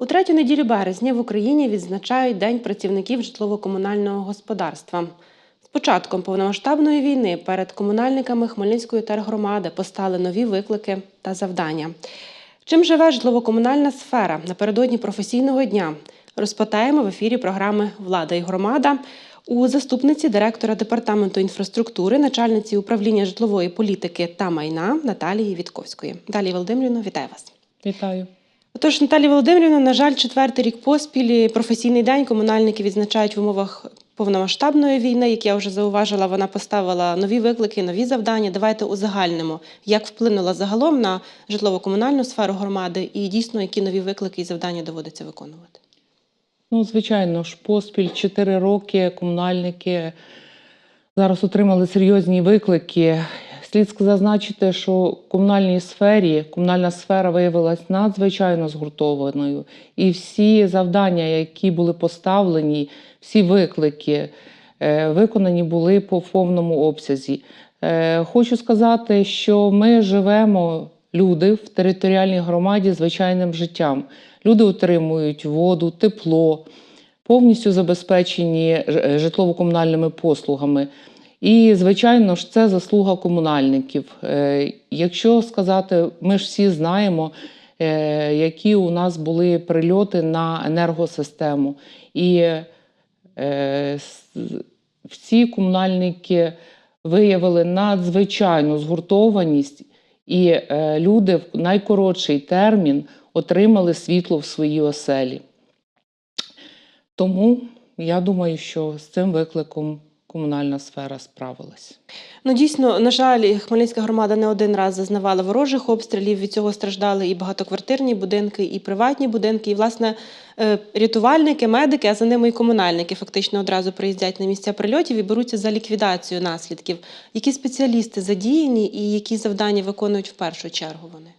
У третю неділю березня в Україні відзначають День працівників житлово-комунального господарства. З початком повномасштабної війни перед комунальниками Хмельницької тергромади постали нові виклики та завдання. Чим живе житлово-комунальна сфера напередодні професійного дня? Розпитаємо в ефірі програми Влада і громада у заступниці директора департаменту інфраструктури, начальниці управління житлової політики та майна Наталії Вітковської. Далі Володимирівна, вітаю вас. Вітаю. Отож, Наталія Володимирівна, на жаль, четвертий рік поспіль професійний день комунальники відзначають в умовах повномасштабної війни. Як я вже зауважила, вона поставила нові виклики, нові завдання. Давайте узагальнимо, як вплинула загалом на житлово-комунальну сферу громади, і дійсно які нові виклики і завдання доводиться виконувати. Ну, звичайно ж, поспіль 4 роки комунальники зараз отримали серйозні виклики. Слід зазначити, що в комунальній сфері комунальна сфера виявилась надзвичайно згуртованою, і всі завдання, які були поставлені, всі виклики е, виконані були по повному обсязі. Е, Хочу сказати, що ми живемо, люди в територіальній громаді звичайним життям. Люди отримують воду, тепло, повністю забезпечені житлово-комунальними послугами. І, звичайно ж, це заслуга комунальників. Е, Якщо сказати, ми ж всі знаємо, е, які у нас були прильоти на енергосистему. І е, всі комунальники виявили надзвичайну згуртованість, і люди в найкоротший термін отримали світло в своїй оселі. Тому я думаю, що з цим викликом комунальна сфера справилась. Ну дійсно, на жаль, Хмельницька громада не один раз зазнавала ворожих обстрілів. Від цього страждали і багатоквартирні будинки, і приватні будинки. І власне е, рятувальники, медики, а за ними і комунальники фактично одразу приїздять на місця прильотів і беруться за ліквідацію наслідків. Які спеціалісти задіяні і які завдання виконують в першу чергу вони?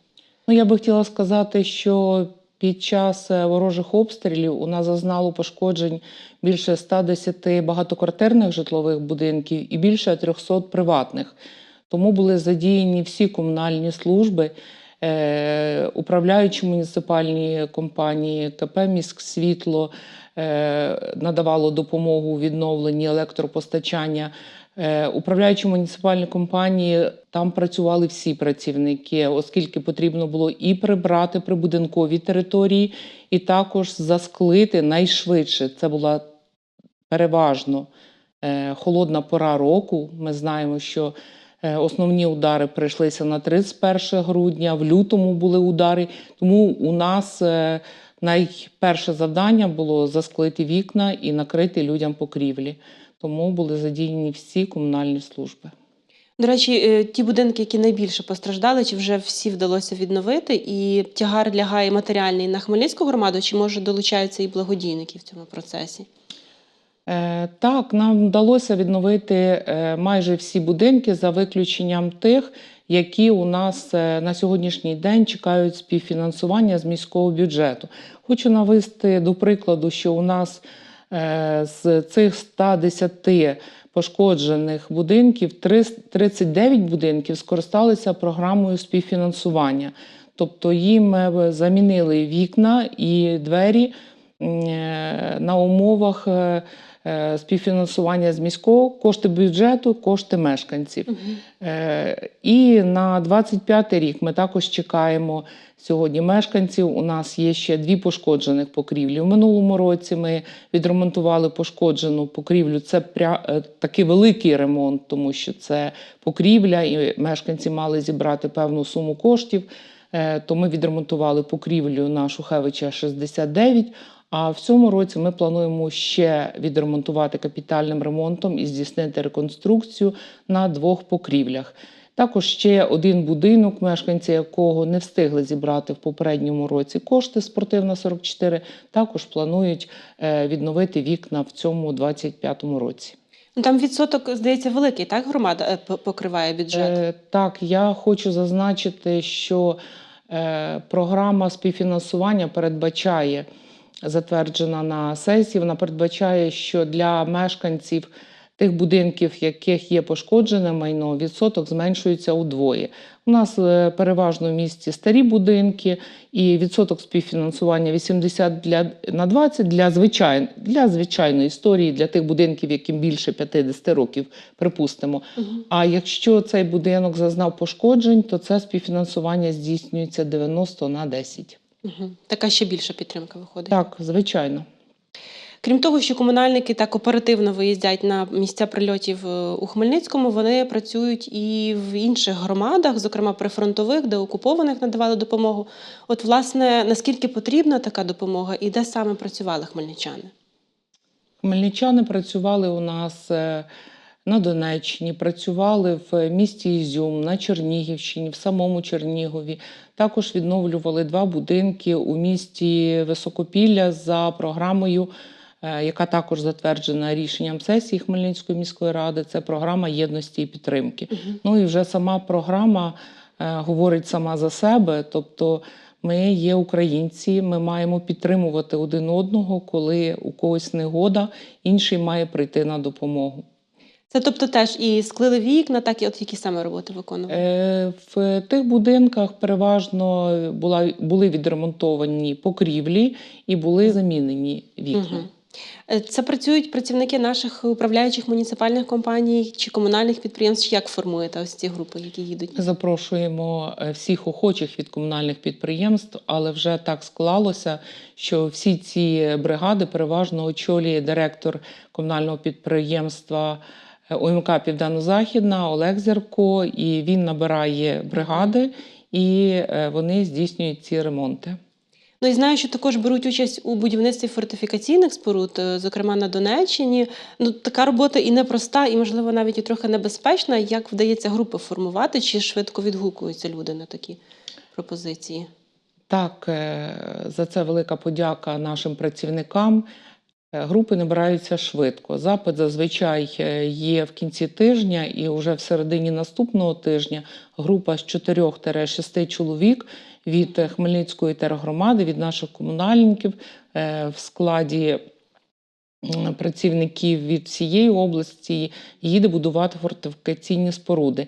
Ну, я би хотіла сказати, що під час е, ворожих обстрілів у нас зазнало пошкоджень більше 110 багатоквартирних житлових будинків і більше 300 приватних. Тому були задіяні всі комунальні служби, е, управляючі муніципальні компанії, КП «Міськсвітло» е, надавало допомогу у відновленні електропостачання. Е, Управляючі муніципальні компанії там працювали всі працівники, оскільки потрібно було і прибрати прибудинкові території, і також засклити найшвидше. Це була переважно е, холодна пора року. Ми знаємо, що е, основні удари прийшлися на 31 грудня, в лютому були удари. Тому у нас найперше завдання було засклити вікна і накрити людям покрівлі. Тому були задіяні всі комунальні служби. До речі, е, ті будинки, які найбільше постраждали, чи вже всі вдалося відновити, і тягар лягає матеріальний на Хмельницьку громаду, чи може долучаються і благодійники в цьому процесі? Е, Так, нам вдалося відновити е, майже всі будинки за виключенням тих, які у нас на сьогоднішній день чекають співфінансування з міського бюджету. Хочу навести до прикладу, що у нас з цих 110 пошкоджених будинків 300 39 будинків скористалися програмою співфінансування. Тобто їм е, замінили вікна і двері е, на умовах е, е, співфінансування з міського, кошти бюджету, кошти мешканців. Е, І на 25 рік ми також чекаємо сьогодні мешканців. У нас є ще дві пошкоджених покрівлі. У минулому році ми відремонтували пошкоджену покрівлю. Це пря... е, такий великий ремонт, тому що це покрівля, і мешканці мали зібрати певну суму коштів. Е, То ми відремонтували покрівлю на Шухевича 69. А в цьому році ми плануємо ще відремонтувати капітальним ремонтом і здійснити реконструкцію на двох покрівлях. Також ще один будинок, мешканці якого не встигли зібрати в попередньому році кошти спортивна 44, також планують е, відновити вікна в цьому 25-му році. Ну там відсоток, здається, великий, так громада е, покриває бюджет. Е, Так, я хочу зазначити, що програма співфінансування передбачає, затверджена на сесії, вона передбачає, що для мешканців тих будинків, яких є пошкоджене майно, відсоток зменшується удвоє. У нас е, переважно в місті старі будинки, і відсоток співфінансування 80 для, на 20 для, звичай, для звичайної історії, для тих будинків, яким більше 50 років, припустимо. А якщо цей будинок зазнав пошкоджень, то це співфінансування здійснюється 90 на 10. Угу. Така ще більша підтримка виходить. Так, звичайно. Крім того, що комунальники так оперативно виїздять на місця прильотів е, у Хмельницькому, вони працюють і в інших громадах, зокрема прифронтових, де окупованих надавали допомогу. От, власне, наскільки потрібна така допомога і де саме працювали хмельничани? Хмельничани працювали у нас е, на Донеччині, працювали в місті Ізюм, на Чернігівщині, в самому Чернігові. Також відновлювали два будинки у місті Високопілля за програмою, е, яка також затверджена рішенням сесії Хмельницької міської ради. Це програма єдності і підтримки. Ну і вже сама програма е, говорить сама за себе. Тобто ми є українці, ми маємо підтримувати один одного, коли у когось негода, інший має прийти на допомогу. Це тобто теж і склили вікна, так і от які саме роботи виконували? Е, В тих будинках переважно була, були відремонтовані покрівлі і були замінені вікна. Е, Це працюють працівники наших управляючих муніципальних компаній чи комунальних підприємств. Як формуєте ось ці групи, які їдуть? Запрошуємо е, всіх охочих від комунальних підприємств, але вже так склалося, що всі ці бригади переважно очолює директор комунального підприємства ОМК Південно-Західна Олег Зірко, і він набирає бригади, і е, вони здійснюють ці ремонти. Ну і знаю, що також беруть участь у будівництві фортифікаційних споруд, е, зокрема на Донеччині. Ну така робота і непроста, і можливо навіть і трохи небезпечна. Як вдається групи формувати, чи швидко відгукуються люди на такі пропозиції? Так, е, за це велика подяка нашим працівникам. Е, Групи набираються швидко. Запит зазвичай е, є в кінці тижня, і вже в середині наступного тижня група з 4-6 чоловік від е, Хмельницької тергромади, від наших комунальників в складі працівників від всієї області їде будувати фортифікаційні споруди.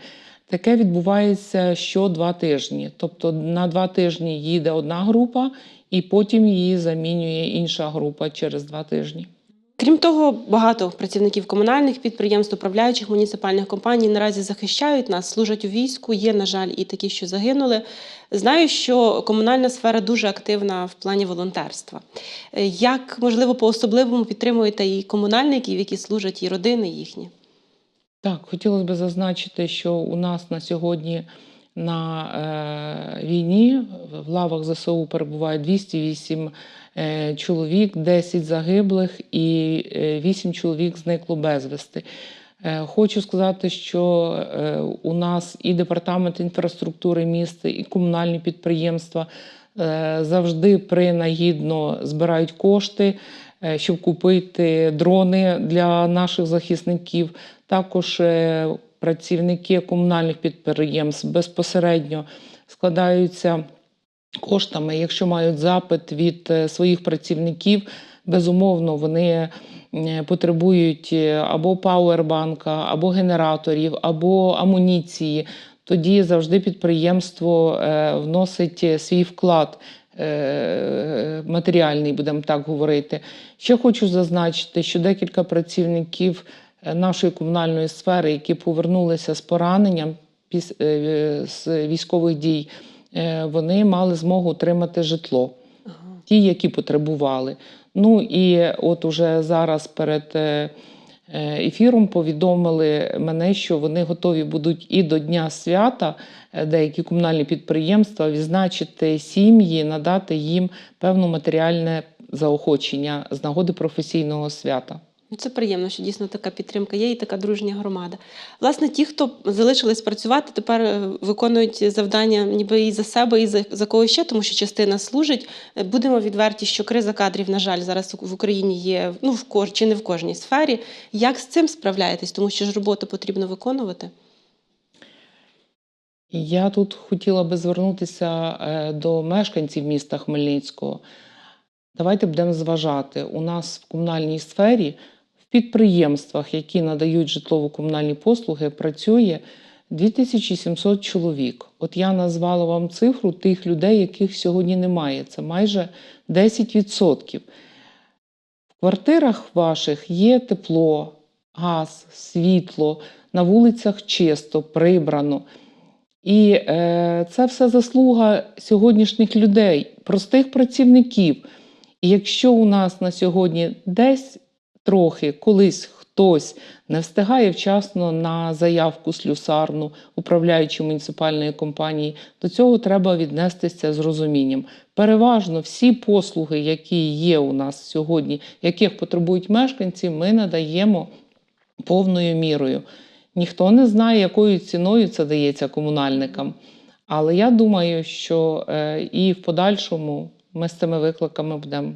Таке відбувається що два тижні. Тобто на два тижні їде одна група, і потім її замінює інша група через два тижні. Крім того, багато працівників комунальних підприємств, управляючих муніципальних компаній наразі захищають нас, служать у війську. Є, на жаль, і такі, що загинули. Знаю, що комунальна сфера дуже активна в плані волонтерства. Е, Як можливо по-особливому підтримуєте і комунальників, які служать, і родини їхні? Так, хотілося б зазначити, що у нас на сьогодні на е, війні в лавах ЗСУ перебуває 208 е, чоловік, 10 загиблих і е, 8 чоловік зникло безвісти. Е, Хочу сказати, що е, у нас і департамент інфраструктури міста, і комунальні підприємства е, завжди принагідно збирають кошти, е, щоб купити дрони для наших захисників. Також е, працівники комунальних підприємств безпосередньо складаються коштами, якщо мають запит від е, своїх працівників. Безумовно, вони е, потребують або пауербанка, або генераторів, або амуніції. Тоді завжди підприємство вносить свій вклад матеріальний, будемо так говорити. Ще хочу зазначити, що декілька працівників нашої комунальної сфери, які повернулися з пораненням е, з військових дій, е, вони мали змогу отримати житло ті, які потребували. Ну і от уже зараз перед е, е, ефіром повідомили мене, що вони готові будуть і до Дня свята е, деякі комунальні підприємства відзначити сім'ї, надати їм певне матеріальне заохочення з нагоди професійного свята. Ну, Це приємно, що дійсно така підтримка є і така дружня громада. Власне, ті, хто залишились працювати, тепер е, виконують завдання ніби і за себе, і за, за когось ще, тому що частина служить. Е, Будемо відверті, що криза кадрів, на жаль, зараз в Україні є ну в кож чи не в кожній сфері. Як з цим справляєтесь? Тому що ж роботу потрібно виконувати. Я тут хотіла би звернутися е, до мешканців міста Хмельницького. Давайте будемо зважати. У нас в комунальній сфері підприємствах, які надають житлово-комунальні послуги, працює 2700 чоловік. От я назвала вам цифру тих людей, яких сьогодні немає. Це майже 10%. В квартирах ваших є тепло, газ, світло, на вулицях чисто, прибрано. І е, це все заслуга сьогоднішніх людей, простих працівників. І якщо у нас на сьогодні десь трохи колись хтось не встигає вчасно на заявку слюсарну, управляючи муніципальної компанії, до цього треба віднестися з розумінням. Переважно всі послуги, які є у нас сьогодні, яких потребують мешканці, ми надаємо повною мірою. Ніхто не знає, якою ціною це дається комунальникам. Але я думаю, що е, і в подальшому ми з цими викликами будемо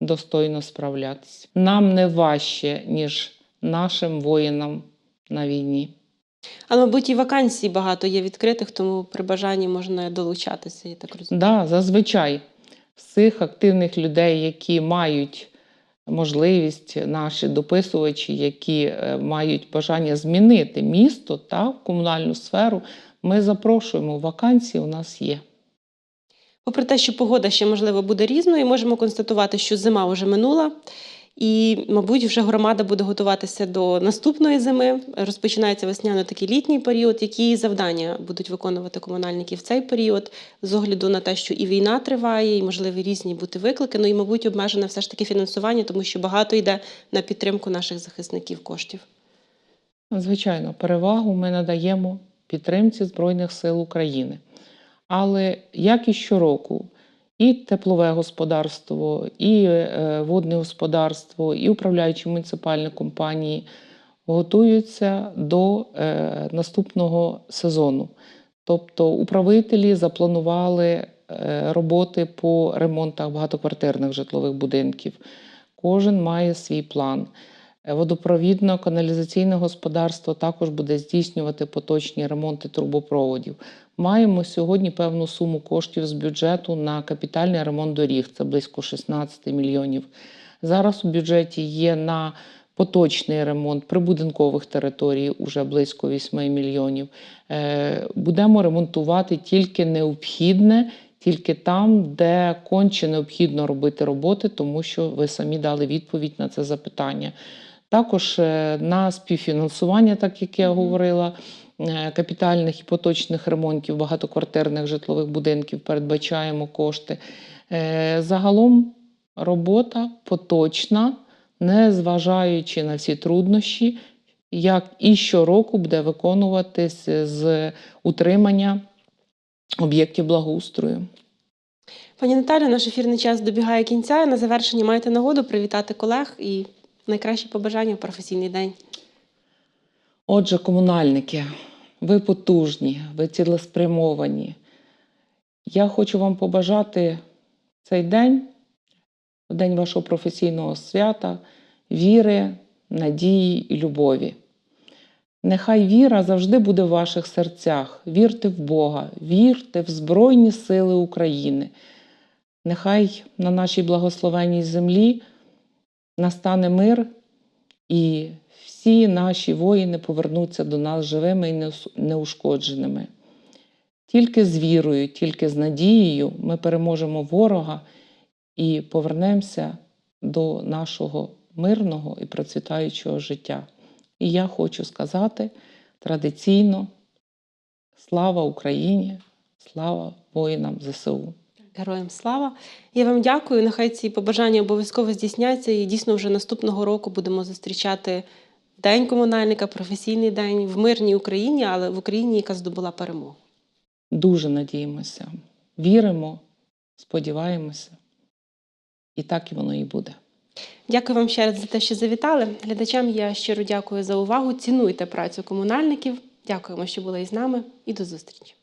достойно справлятися. Нам не важче, ніж нашим воїнам на війні. Але, мабуть, і вакансій багато є відкритих, тому при бажанні можна долучатися, я так розумію. Да, зазвичай цих активних людей, які мають можливість, наші дописувачі, які е, мають бажання змінити місто та комунальну сферу, ми запрошуємо. Вакансії у нас є. Попри те, що погода ще можливо буде різною, можемо констатувати, що зима вже минула. І, мабуть, вже громада буде готуватися до наступної зими. Розпочинається весняно такий літній період. Які завдання будуть виконувати комунальники в цей період з огляду на те, що і війна триває, і можливі різні бути виклики. Ну і, мабуть, обмежене все ж таки фінансування, тому що багато йде на підтримку наших захисників коштів. Звичайно, перевагу ми надаємо підтримці Збройних сил України. Але як і щороку, і теплове господарство, і е, водне господарство, і управляючі муніципальні компанії готуються до е, наступного сезону. Тобто управителі запланували е, роботи по ремонтах багатоквартирних житлових будинків. Кожен має свій план. Е, Водопровідно-каналізаційне господарство також буде здійснювати поточні ремонти трубопроводів. Маємо сьогодні певну суму коштів з бюджету на капітальний ремонт доріг, це близько 16 мільйонів. Зараз у бюджеті є на поточний ремонт прибудинкових територій уже близько 8 мільйонів. Е, Будемо ремонтувати тільки необхідне, тільки там, де конче необхідно робити роботи, тому що ви самі дали відповідь на це запитання. Також е, на співфінансування, так як я говорила, е, капітальних і поточних ремонтів багатоквартирних житлових будинків передбачаємо кошти. Е, Загалом робота поточна, не зважаючи на всі труднощі, як і щороку буде виконуватись з утримання об'єктів благоустрою. Пані Наталю, наш ефірний час добігає кінця. На завершення маєте нагоду привітати колег і найкращі побажання у професійний день. Отже, комунальники, ви потужні, ви цілеспрямовані. Я хочу вам побажати цей день, в день вашого професійного свята, віри, надії і любові. Нехай віра завжди буде в ваших серцях. Вірте в Бога, вірте в Збройні Сили України. Нехай на нашій благословенній землі настане мир і всі наші воїни повернуться до нас живими і неушкодженими. Тільки з вірою, тільки з надією ми переможемо ворога і повернемося до нашого мирного і процвітаючого життя. І я хочу сказати традиційно: слава Україні, слава воїнам ЗСУ. Героям слава! Я вам дякую. Нехай ці побажання обов'язково здійсняться. І дійсно вже наступного року будемо зустрічати День комунальника, професійний день в мирній Україні, але в Україні, яка здобула перемогу. Дуже надіємося, віримо, сподіваємося. І так і воно і буде. Дякую вам ще раз за те, що завітали. Глядачам я щиро дякую за увагу. Цінуйте працю комунальників. Дякуємо, що були із нами, і до зустрічі.